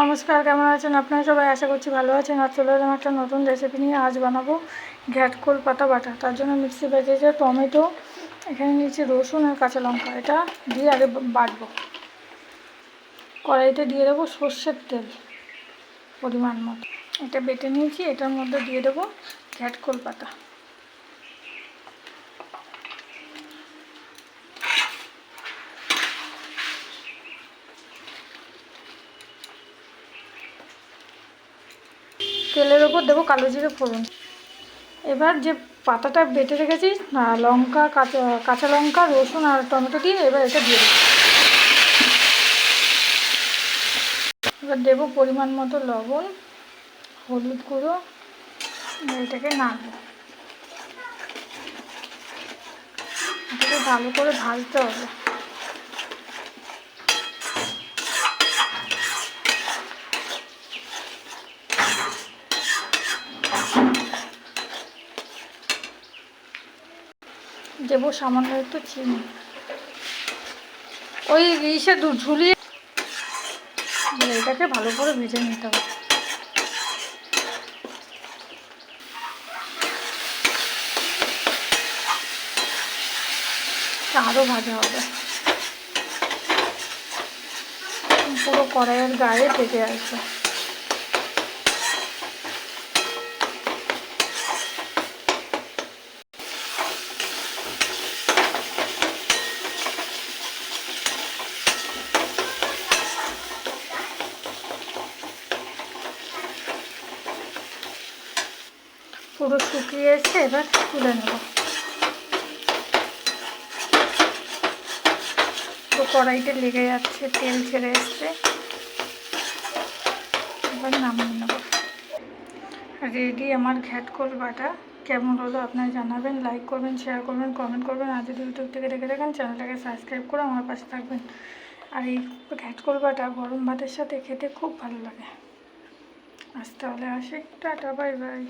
নমস্কার, কেমন আছেন আপনারা সবাই? আশা করছি ভালো আছেন। আর চলে এলাম একটা নতুন রেসিপি নিয়ে। আজ বানাবো ঘ্যাটকোল পাতা বাটা। তার জন্য মিক্সি বেজেছে টমেটো, এখানে নিয়েছি রসুন আর কাঁচা লঙ্কা। এটা দিয়ে আগে বাটবো। কড়াইতে দিয়ে দেবো সর্ষের তেল পরিমাণ মতো। এটা বেটে নিয়েছি। এটার মধ্যে দিয়ে দেবো ঘ্যাটকোল পাতা। তেলের ওপর দেবো কালো জিরে ফোড়ন। এবার যে পাতাটা বেটে রেখেছি লঙ্কা, কাঁচা কাঁচা লঙ্কা, রসুন আর টমেটো দিয়ে এবার এটা দিয়ে দেবো। এবার দেবো পরিমাণ মতো লবণ, হলুদ গুঁড়ো এটাকে নাড়বো। এটাকে ভালো করে ভাজতে হবে। দেবো সামান্য একটু চিনি। ওই ইসে ঝুলিয়ে এটাকে ভালো করে ভেজে নিতে হবে। আরও ভাজা হবে। পুরো কড়াইয়ের গায়ে থেকে আসবে পুরো শুকিয়ে এবার তুলে নেব। তো কড়াইতে লেগে যাচ্ছে তেল ছেড়ে এসছে। এবার নামিয়ে নেব। রেডি আমার ঘ্যাটকোল বাটা। কেমন হলো আপনারা জানাবেন লাইক করবেন শেয়ার করবেন কমেন্ট করবেন। আর যদি ইউটিউব থেকে দেখে থাকেন চ্যানেলটাকে সাবস্ক্রাইব করে আমার পাশে থাকবেন। আর এই ঘ্যাটকোল বাটা গরম ভাতের সাথে খেতে খুব ভালো লাগে। আজ তাহলে আসি। Tata bye bye